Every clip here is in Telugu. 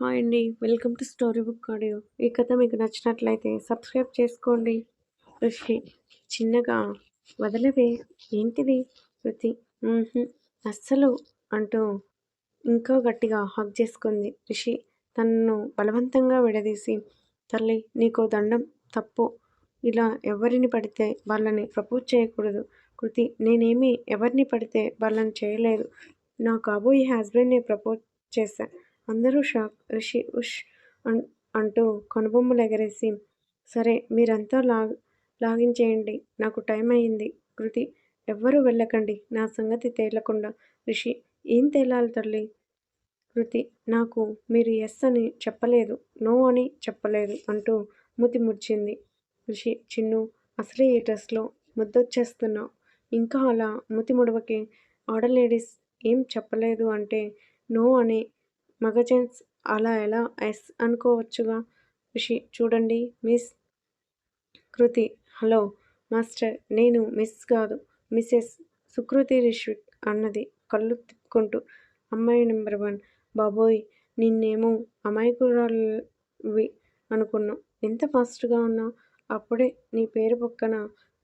హాయ్ అండి. Welcome to story book audio. ఈ కథ మీకు నచ్చినట్లయితే సబ్స్క్రైబ్ చేసుకోండి. ఋషి చిన్నగా వదలవే. ఏంటిది? శృతి అస్సలు అంటూ ఇంకా గట్టిగా హగ్ చేసుకుంది ఋషి తనను బలవంతంగా విడదీసి తల్లి నీకో దండం తప్పు. ఇలా ఎవరిని పడితే వాళ్ళని ప్రపోజ్ చేయకూడదు. కృతి నేనేమి ఎవరిని పడితే వాళ్ళని చేయలేదు. నా కాబోయే హస్బెండ్ని ప్రపోజ్ చేశాను అందరూ షాక్. రిషి ఉష్ అంటూ కనుబొమ్మలు ఎగరేసి సరే మీరంతా లాగ్ లాగించేయండి. నాకు టైం అయింది. కృతి ఎవ్వరూ వెళ్ళకండి. నా సంగతి తేలకుండా. రిషి ఏం తేలాలి తల్లి? కృతి నాకు మీరు ఎస్ అని చెప్పలేదు. నో అని చెప్పలేదు అంటూ మూతి ముడిచింది ఋషి చిన్ను అసలే ఈ డ్రెస్లో ముద్దొచ్చేస్తున్నావు ఇంకా అలా మూతి ముడవకి ఆర్డర్ లేడీస్ ఏం చెప్పలేదు అంటే నో అని మగజెన్స్ అలా ఎలా? ఎస్ అనుకోవచ్చుగా. ఋషి చూడండి మిస్ కృతి. హలో మాస్టర్ నేను మిస్ కాదు. మిస్సెస్ సుకృతి రిష్విక్ అన్నది కళ్ళు తిప్పుకుంటూ. అమ్మాయి నెంబర్ వన్. బాబోయ్ నిన్నేమో అమాయకురాలివి అనుకున్నావు. ఎంత ఫాస్ట్గా ఉన్నావు? అప్పుడే నీ పేరు పక్కన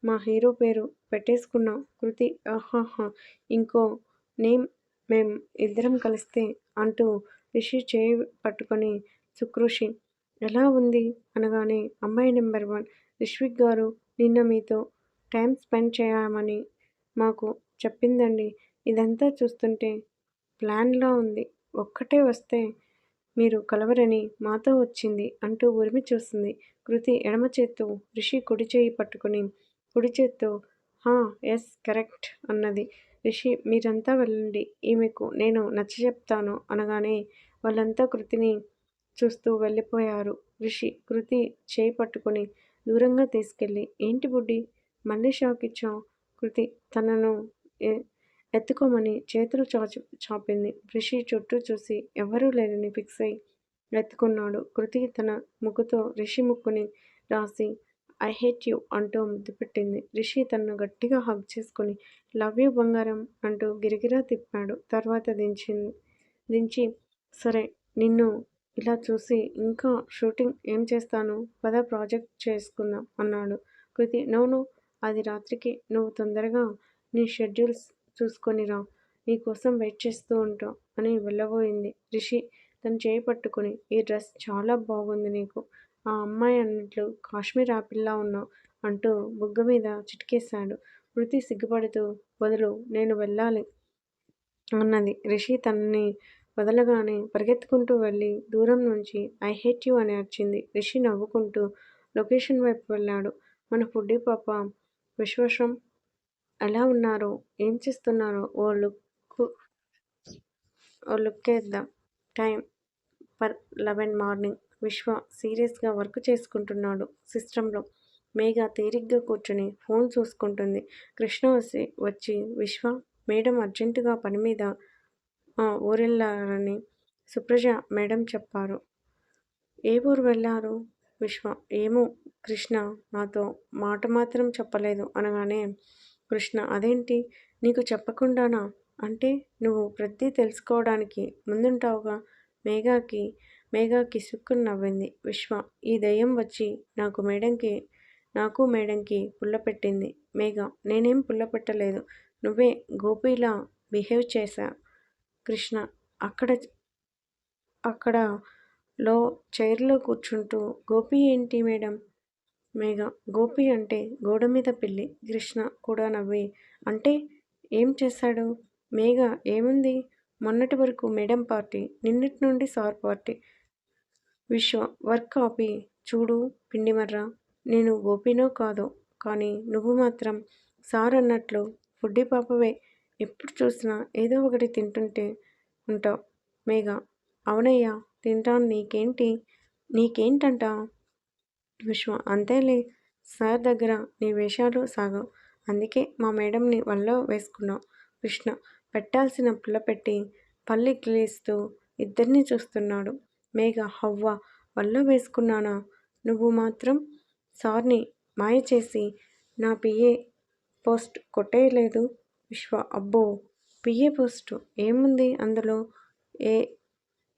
మా హీరో పేరు పెట్టేసుకున్నావు. కృతి ఆహాహా. ఇంకో నేమ్ మేం ఇద్దరం కలిస్తే అంటూ రిషి చేయి పట్టుకొని సుకృషి ఎలా ఉంది? అనగానే అమ్మాయి నెంబర్ వన్ రిష్విక్ గారు నిన్న మీతో టైం స్పెండ్ చేయమని మాకు చెప్పిందండి. ఇదంతా చూస్తుంటే ప్లాన్లా ఉంది. ఒక్కటే వస్తే మీరు కలవరని మాతో వచ్చింది అంటూ ఉరిమి చూస్తుంది కృతి ఎడమ చేత్తో రిషి కుడి చేయి పట్టుకుని కుడి చేత్తో హా ఎస్ కరెక్ట్ అన్నది. రిషి మీరంతా వెళ్ళండి. ఈమెకు నేను నచ్చ చెప్తాను అనగానే వాళ్ళంతా కృతిని చూస్తూ వెళ్ళిపోయారు. ఋషి కృతి చేయి పట్టుకుని దూరంగా తీసుకెళ్ళి ఏంటి బుడ్డి? మళ్ళీ షాక్ ఇచ్చావు? కృతి తనను ఎత్తుకోమని చేతులు చాచి చాపింది. ఋషి చుట్టూ చూసి ఎవరూ లేరని ఫిక్స్ అయి ఎత్తుకున్నాడు. కృతి తన ముక్కుతో రిషి ముక్కుని రాసి ఐ హేట్ యూ అంటూ ముద్దు పెట్టింది. రిషి తనను గట్టిగా హగ్ చేసుకుని లవ్ యూ బంగారం అంటూ గిరిగిరా తిప్పాడు. తర్వాత దించింది దించి సరే నిన్ను ఇలా చూసి ఇంకా షూటింగ్ ఏం చేస్తాను? పద ప్రాజెక్ట్ చేసుకుందాం అన్నాడు కృతి. నోను అది రాత్రికి నువ్వు తొందరగా నీ షెడ్యూల్స్ చూసుకొని రా. నీకోసం వెయిట్ చేస్తూ ఉంటా అని వెళ్ళబోయింది. రిషి తను చేయి పట్టుకుని ఈ డ్రెస్ చాలా బాగుంది నీకు. ఆ అమ్మాయి అన్నట్లు కాశ్మీర్ ఆపిల్లా ఉన్నావు అంటూ బుగ్గ మీద చిటికేశాడు. కృతి సిగ్గుపడుతూ బదులు నేను వెళ్ళాలి అన్నది. రిషి తనని వదలగానే పరిగెత్తుకుంటూ వెళ్ళి దూరం నుంచి ఐ హేట్ యూ అని అరిచింది. రిషి నవ్వుకుంటూ లొకేషన్ వైపు వెళ్ళాడు. మన ఫుడ్డీ పాప విశ్వశ్రం ఎలా ఉన్నారో ఏం చేస్తున్నారో ఓ లుక్ ఓ లుక్ వేద్దాం time per eleven morning. Vishwa సీరియస్గా వర్క్ చేసుకుంటున్నాడు సిస్టంలో. మేఘ తేరిగ్గా కూర్చుని ఫోన్ చూసుకుంటుంది. కృష్ణ వచ్చి వచ్చి విశ్వ మేడం అర్జెంటుగా పని మీద ఊరెళ్ళారని సుప్రజ మేడం చెప్పారు. ఏ ఊరు వెళ్ళారు? విశ్వ. ఏమో కృష్ణ. నాతో మాట మాత్రం చెప్పలేదు అనగానే కృష్ణ అదేంటి? నీకు చెప్పకుండానా? అంటే నువ్వు ప్రతి తెలుసుకోవడానికి ముందుంటావుగా? మేఘాకి మేఘాకి సుక్కుని నవ్వింది. విశ్వ ఈ దయ్యం వచ్చి నాకు మేడంకి నాకు మేడంకి పుల్ల పెట్టింది. మేఘ నేనేం పుల్ల పెట్టలేదు. నువ్వే గోపిలా బిహేవ్ చేశా. కృష్ణ అక్కడ అక్కడ లో చైర్లో కూర్చుంటూ గోపి ఏంటి మేడం మేఘ గోపి అంటే గోడ మీద పిల్లి కృష్ణ కూడా నవ్వి. అంటే ఏం చేశాడు? మేఘ ఏముంది? మొన్నటి వరకు మేడం పార్టీ నిన్నటి నుండి sir party. Vishwa work copy చూడు పిండిమర్ర నేను గోపినో కాదో? కానీ నువ్వు మాత్రం సార్ అన్నట్లు ఫుడ్డి పాపవే. ఎప్పుడు చూసినా ఏదో ఒకటి తింటుంటే ఉంటావు. మేఘ అవునయ్యా తింటాను. నీకేంటి? నీకేంటంట? విశ్వ అంతేలే. సార్ దగ్గర నీ వేషాలు సాగవు అందుకే మా మేడంని వల్ల వేసుకున్నావు. కృష్ణ పెట్టాల్సిన పుల్ల పెట్టి పల్లె గిలేస్తూ ఇద్దరిని చూస్తున్నాడు. మేఘ హవ్వ వల్ల వేసుకున్నానా? నువ్వు మాత్రం సార్ని మాయ చేసి నా పిఏ పోస్ట్ కొట్టేయలేదు. విశ్వ అబ్బో! PA post. ఏముంది అందులో? ఏ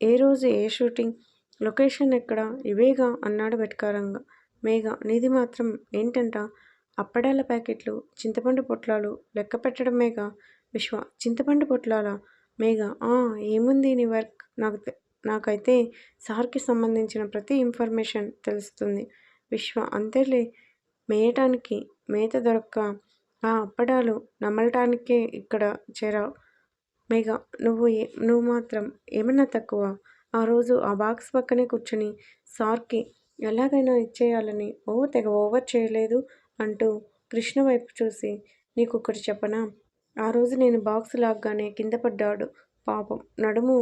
ఏ రోజు ఏ షూటింగ్? లొకేషన్ ఎక్కడ? ఇవేగా? అన్నాడు వెటకారంగా. మేఘ నీది మాత్రం ఏంటంట? అప్పడాల ప్యాకెట్లు చింతపండు పొట్లాలు లెక్క పెట్టడమేగా విశ్వ చింతపండు పొట్లాల? మేఘ ఆ ఏముంది నీ వర్క్? నాకు నాకైతే సార్కి సంబంధించిన ప్రతి ఇన్ఫర్మేషన్ తెలుస్తుంది. విశ్వ అంతేలే మేయటానికి మేత దొరక్క ఆ అప్పడాలు నమలటానికే ఇక్కడ చేరావు. మేఘ నువ్వు ఏ నువ్వు మాత్రం ఏమన్నా తక్కువ? ఆ రోజు ఆ బాక్స్ పక్కనే కూర్చొని సార్కి ఎలాగైనా ఇచ్చేయాలని ఓ తెగ ఓవర్ చేయలేదు అంటూ కృష్ణ వైపు చూసి నీకు ఒకటి చెప్పనా? ఆ రోజు నేను బాక్స్ లాగ్గానే కింద పడ్డాడు. పాపం నడుము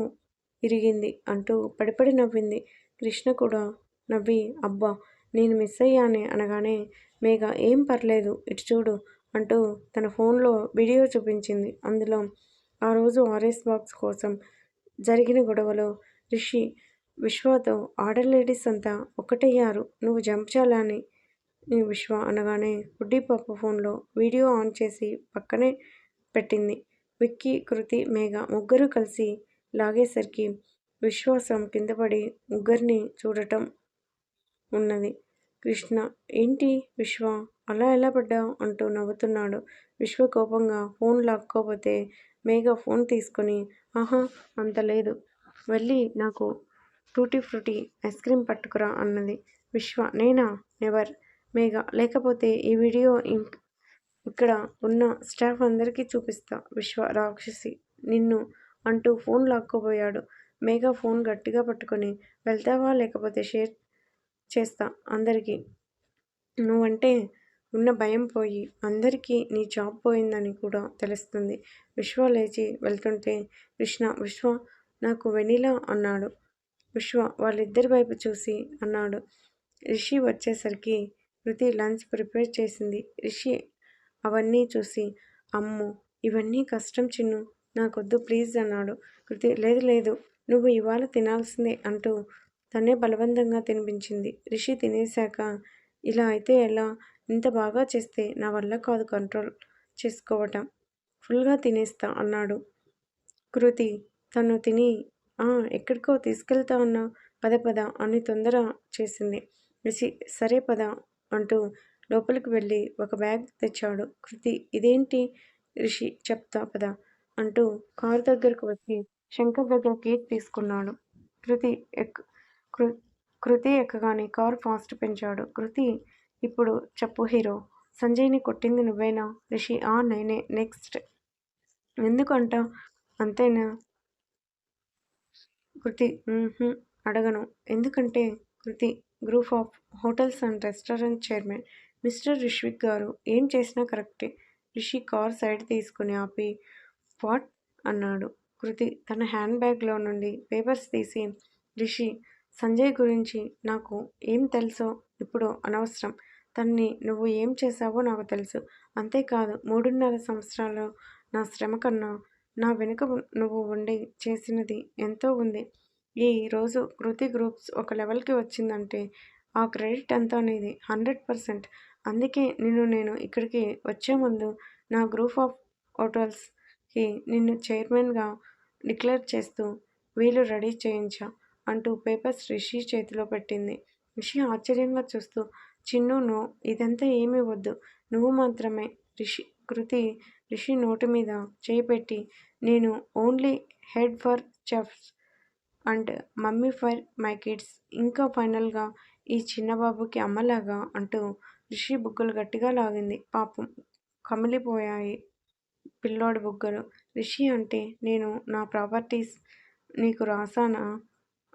ఇరిగింది అంటూ పడిపడి నవ్వింది. కృష్ణ కూడా నవ్వి అబ్బా నేను మిస్ అయ్యానే అనగానే మేఘ ఏం పర్లేదు ఇటు చూడు. అంటూ తన ఫోన్లో వీడియో చూపించింది. అందులో ఆ రోజు ఆర్ఎస్ బాక్స్ కోసం జరిగిన గొడవలో రిషి విశ్వతో ఆర్డర్ లేడీస్ అంతా ఒకటయ్యారు నువ్వు జంప్ చేయాలని విశ్వ అనగానే గుడ్డి పాప ఫోన్లో వీడియో ఆన్ చేసి పక్కనే పెట్టింది. విక్కీ కృతి మేఘ ముగ్గురు కలిసి లాగేసరికి విశ్వాసం కిందపడి ముగ్గురిని చూడటం ఉన్నది. కృష్ణ ఏంటి విశ్వ? అలా ఎలా పడ్డావు? అంటూ నవ్వుతున్నాడు. విశ్వ కోపంగా ఫోన్ లాక్కోపోతే మేఘ ఫోన్ తీసుకొని ఆహా అంత లేదు. వెళ్ళి నాకు టూటీ ఫ్రూటీ ఐస్ క్రీమ్ పట్టుకురా అన్నది. విశ్వ నేనా? నెవర్. మేఘ లేకపోతే ఈ వీడియో ఇక్కడ ఉన్న స్టాఫ్ అందరికీ చూపిస్తా విశ్వ రాక్షసి నిన్ను అంటూ ఫోన్ లాక్కోబోయాడు. మేఘ ఫోన్ గట్టిగా పట్టుకొని వెళ్తావా? లేకపోతే షేర్ చేస్తా అందరికీ. నువ్వంటే ఉన్న భయం పోయి అందరికీ నీ జాబ్ పోయిందని కూడా తెలుస్తుంది. విశ్వ లేచి వెళ్తుంటే కృష్ణ విశ్వ నాకు వెనిలా అన్నాడు. విశ్వ వాళ్ళిద్దరి వైపు చూసి అన్నాడు. రిషి వచ్చేసరికి కృతి లంచ్ ప్రిపేర్ చేసింది. రిషి అవన్నీ చూసి అమ్ము ఇవన్నీ కష్టం చిన్ను నాకొద్దు ప్లీజ్ అన్నాడు. కృతి లేదు లేదు నువ్వు ఇవాళ తినాల్సిందే అంటూ తనే బలవంతంగా తినిపించింది. రిషి తినేశాక ఇలా అయితే ఎలా? ఇంత బాగా చేస్తే నా వల్ల కాదు కంట్రోల్ చేసుకోవటం. ఫుల్గా తినేస్తా అన్నాడు. కృతి తను తిని ఎక్కడికో తీసుకెళ్తా ఉన్నా పద పద అని తొందర చేసింది. రిషి సరే పద అంటూ లోపలికి వెళ్ళి ఒక బ్యాగ్ తెచ్చాడు. కృతి ఇదేంటి రిషి? చెప్తా పద అంటూ కారు దగ్గరకు వచ్చి శంకర్ దగ్గర కేక్ తీసుకున్నాడు. కృతి ఎక్ కృ కృతి ఎక్కగానే కారు ఫాస్ట్ పెంచాడు. కృతి ఇప్పుడు చెప్పు హీరో. సంజయ్ని కొట్టింది నువ్వేనా? రిషి ఆ నేనే. నెక్స్ట్. ఎందుకంట? అంతేనా? కృతి అడగను. ఎందుకంటే Kriti group of hotels and restaurant chairman mister Rishvik గారు ఏం చేసినా కరెక్టే. రిషి కార్ సైడ్ తీసుకుని ఆపి వాట్? అన్నాడు. కృతి తన హ్యాండ్ బ్యాగ్లో నుండి పేపర్స్ తీసి రిషి సంజయ్ గురించి నాకు ఏం తెలుసో ఇప్పుడు అనవసరం. తన్ని నువ్వు ఏం చేశావో నాకు తెలుసు. అంతేకాదు మూడున్నర సంవత్సరాలు నా శ్రమ కన్నా నా వెనుక నువ్వు ఉండి చేసినది ఎంతో ఉంది. ఈ రోజు కృతి గ్రూప్స్ ఒక లెవెల్కి వచ్చిందంటే ఆ క్రెడిట్ అంతా అనేది హండ్రెడ్ పర్సెంట్. అందుకే నిన్ను నేను ఇక్కడికి వచ్చే ముందు నా గ్రూప్ ఆఫ్ హోటల్స్కి నిన్ను చైర్మన్గా డిక్లేర్ చేస్తూ వీలు రెడీ చేయించా అంటూ పేపర్స్ రిషి చేతిలో పెట్టింది. రిషి ఆశ్చర్యంగా చూస్తూ చిన్ను నో ఇదంతా ఏమీ వద్దు. నువ్వు మాత్రమే రిషి కృతి రిషి నోటి మీద చేయి పెట్టి నేను only head for chefs and mummy for my kids. ఇంకా ఫైనల్గా ఈ చిన్నబాబుకి అమ్మలాగా అంటూ రిషి బుగ్గలు గట్టిగా లాగింది. పాపం కమిలిపోయాయి పిల్లోడి బుగ్గలు. రిషి అంటే నేను నా ప్రాపర్టీస్ నీకు రాసానా?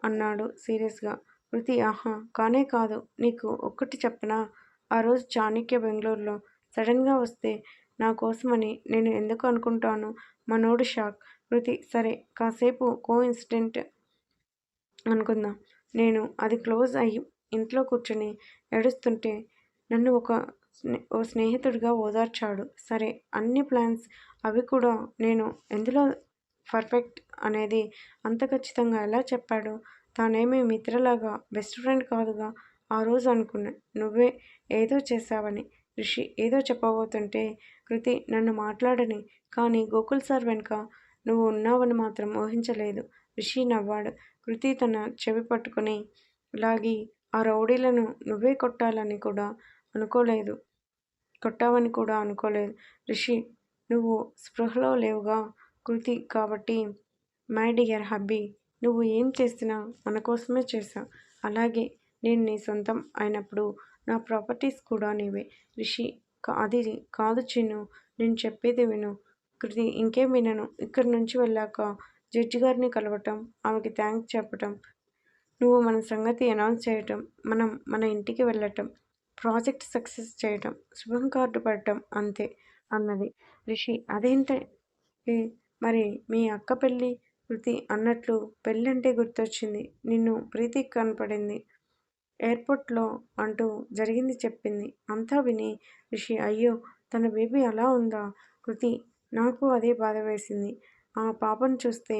అన్నాడు సీరియస్గా. కృతి ఆహా కానే కాదు. నీకు ఒక్కటి చెప్పనా? ఆ రోజు చాణక్య బెంగళూరులో సడన్గా వస్తే నా కోసమని నేను ఎందుకు అనుకుంటాను? మనోడు షాక్. కృతి సరే కాసేపు కో ఇన్సిడెంట్ అనుకుందాం. నేను అది క్లోజ్ అయ్యి ఇంట్లో కూర్చొని ఏడుస్తుంటే నన్ను ఒక ఓ స్నేహితుడిగా ఓదార్చాడు. సరే అన్ని ప్లాన్స్ అవి కూడా నేను ఎందులో పర్ఫెక్ట్ అనేది అంత ఖచ్చితంగా ఎలా చెప్పాడు? తానేమీ మిత్రలాగా బెస్ట్ ఫ్రెండ్ కాదుగా ఆ రోజు అనుకున్నా. నువ్వే ఏదో చేశావని. రిషి ఏదో చెప్పబోతుంటే కృతి నన్ను మాట్లాడని. కానీ గోకుల్ సార్ వెనుక నువ్వు ఉన్నావని మాత్రం ఊహించలేదు. రిషి నవ్వాడు. కృతి తన చెవి పట్టుకుని లాగి ఆ రౌడీలను నువ్వే కొట్టాలని కూడా అనుకోలేదు. కొట్టావని కూడా అనుకోలేదు. రిషి నువ్వు స్పృహలో లేవుగా. కృతి కాబట్టి మై డియర్ హబ్బీ నువ్వు ఏం చేసినా మన కోసమే చేశావు అలాగే నేను నీ సొంతం అయినప్పుడు నా ప్రాపర్టీస్ కూడా నీవే. రిషి అది కాదు చిన్ను. నేను చెప్పేది విను. కృతి ఇంకేం వినను? ఇక్కడి నుంచి వెళ్ళాక జడ్జి గారిని కలవటం ఆమెకి థ్యాంక్స్ చెప్పటం నువ్వు మన సంగతి అనౌన్స్ చేయటం మనం మన ఇంటికి వెళ్ళటం ప్రాజెక్ట్ సక్సెస్ చేయటం శుభం కార్డు పడటం అంతే అన్నది. రిషి అదేంటే? మరి మీ అక్క పెళ్ళి కృతి అన్నట్లు పెళ్ళంటే గుర్తొచ్చింది. నిన్ను ప్రీతికి కనపడింది. ఎయిర్పోర్ట్లో అంటూ జరిగింది చెప్పింది. అంతా విని రిషి అయ్యో తన బేబీ అలా ఉందా? కృతి నాకు అదే బాధ వేసింది. ఆ పాపను చూస్తే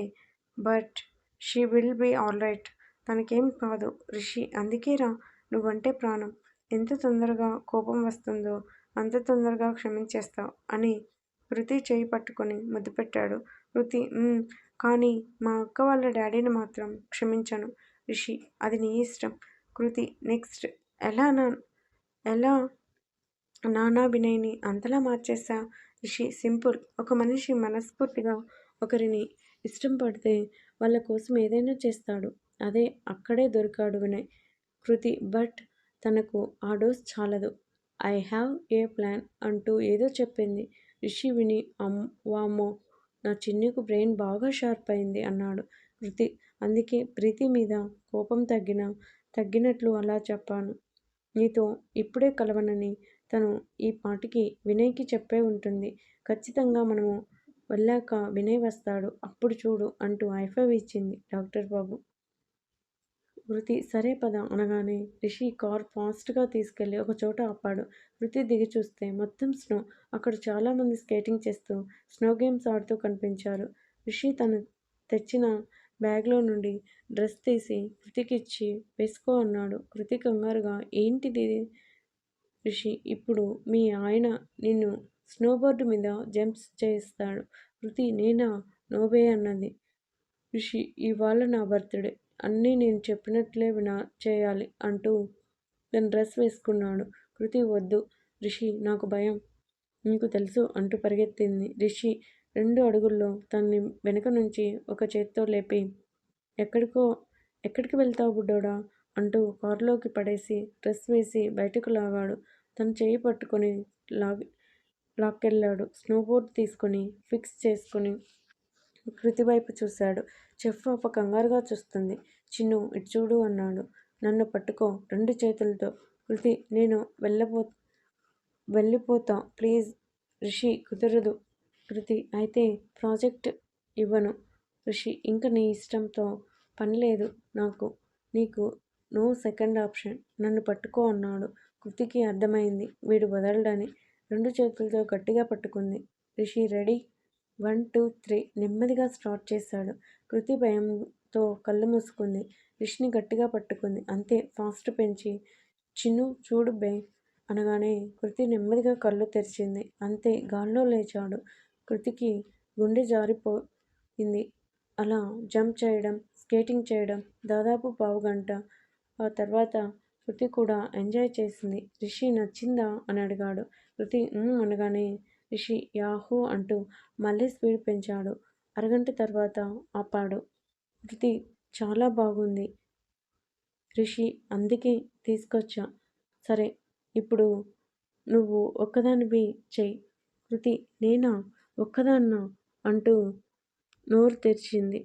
but she will be all right. తనకేం కాదు. రిషి అందుకేరా నువ్వంటే ప్రాణం. ఎంత తొందరగా కోపం వస్తుందో అంత తొందరగా క్షమించేస్తావు అని కృతి చేయి పట్టుకొని ముద్దు పెట్టాడు. కృతి కానీ మా అక్క వాళ్ళ డాడీని మాత్రం క్షమించను. రిషి అది నీ ఇష్టం. కృతి నెక్స్ట్ ఎలా నా ఎలా నానా వినయ్ని అంతలా మార్చేసా రిషి సింపుల్. ఒక మనిషి మనస్ఫూర్తిగా ఒకరిని ఇష్టం పడితే వాళ్ళ కోసం ఏదైనా చేస్తాడు. అదే అక్కడే దొరికాడు వినయ్. కృతి బట్ తనకు ఆ డోస్ చాలదు. ఐ హ్యావ్ ఏ ప్లాన్ అంటూ ఏదో చెప్పింది. రిషి విని అమ్ వామ్మో. నా చిన్నుకు బ్రెయిన్ బాగా షార్ప్ అయింది అన్నాడు కృతి అందుకే ప్రీతి మీద కోపం తగ్గిన తగ్గినట్లు అలా చెప్పాను. నీతో ఇప్పుడే కలవనని తను ఈ పాటికి వినయ్కి చెప్పే ఉంటుంది. ఖచ్చితంగా మనము వెళ్ళాక వినయ్ వస్తాడు. అప్పుడు చూడు అంటూ ఐఫైవ్ ఇచ్చింది డాక్టర్ బాబు. వృతి సరే పద అనగానే రిషి కార్ ఫాస్ట్గా తీసుకెళ్ళి ఒక చోట ఆపాడు. వృతి దిగి చూస్తే మొత్తం స్నో. అక్కడ చాలామంది స్కేటింగ్ చేస్తూ స్నో గేమ్స్ ఆడుతూ కనిపించారు. రిషి తను తెచ్చిన బ్యాగ్లో నుండి డ్రెస్ తీసి కృతికిచ్చి వేసుకో అన్నాడు. కృతి కంగారుగా ఏంటిది రిషి? ఇప్పుడు మీ ఆయన నిన్ను స్నోబోర్డు మీద జంప్స్ చేయిస్తాడు. కృతి నేనా? నోబే అన్నది. రిషి ఇవాళ నా బర్త్డే. అన్నీ నేను చెప్పినట్లే వినా చేయాలి అంటూ తన డ్రెస్ వేసుకున్నాడు. కృతి వద్దు. రిషి నాకు భయం. నీకు తెలుసు అంటూ పరిగెత్తింది. రిషి రెండు అడుగుల్లో తన్ని వెనుక నుంచి ఒక చేత్తో లేపి ఎక్కడికో ఎక్కడికి వెళ్తావు బుడ్డోడా? అంటూ కారులోకి పడేసి డ్రెస్ వేసి బయటకు లాగాడు. తను చేయి పట్టుకొని లాగి లాక్కెళ్ళాడు. స్నోబోర్డ్ తీసుకొని ఫిక్స్ చేసుకొని కృతి వైపు చూశాడు. చెఫ్ ఒక కంగారుగా చూస్తుంది. చిన్ను ఇటు చూడు అన్నాడు. నన్ను పట్టుకో. రెండు చేతులతో. కృతి నేను వెళ్ళబో వెళ్ళిపోతా. ప్లీజ్. రిషి కుదరదు. కృతి అయితే ప్రాజెక్ట్ ఇవ్వను. రిషి ఇంక నీ ఇష్టంతో పని లేదు నాకు. నీకు నో సెకండ్ ఆప్షన్. నన్ను పట్టుకో అన్నాడు. కృతికి అర్థమైంది. వీడు వదలడని. రెండు చేతులతో గట్టిగా పట్టుకుంది. Rishi ready? One two three నెమ్మదిగా స్టార్ట్ చేశాడు. కృతి భయంతో కళ్ళు మూసుకుంది. రిషిని గట్టిగా పట్టుకుంది. అంతే ఫాస్ట్ పెంచి. చిన్ను చూడు బే అనగానే కృతి నెమ్మదిగా కళ్ళు తెరిచింది. అంతే గాల్లో లేచాడు. కృతికి గుండె జారిపోయింది. అలా జంప్ చేయడం స్కేటింగ్ చేయడం దాదాపు పావు గంట. ఆ తర్వాత కృతి కూడా ఎంజాయ్ చేసింది. రిషి నచ్చిందా అని అడిగాడు. కృతి అనగానే రిషి యాహూ అంటూ మళ్ళీ స్పీడ్ పెంచాడు. అరగంట తర్వాత ఆపాడు. కృతి చాలా బాగుంది. రిషి అందుకే తీసుకొచ్చా. సరే ఇప్పుడు నువ్వు ఒక్కదానివి చెయ్యి. కృతి నేనా? ఒక్కదాన్నా? అంటూ నోరు తెరిచింది.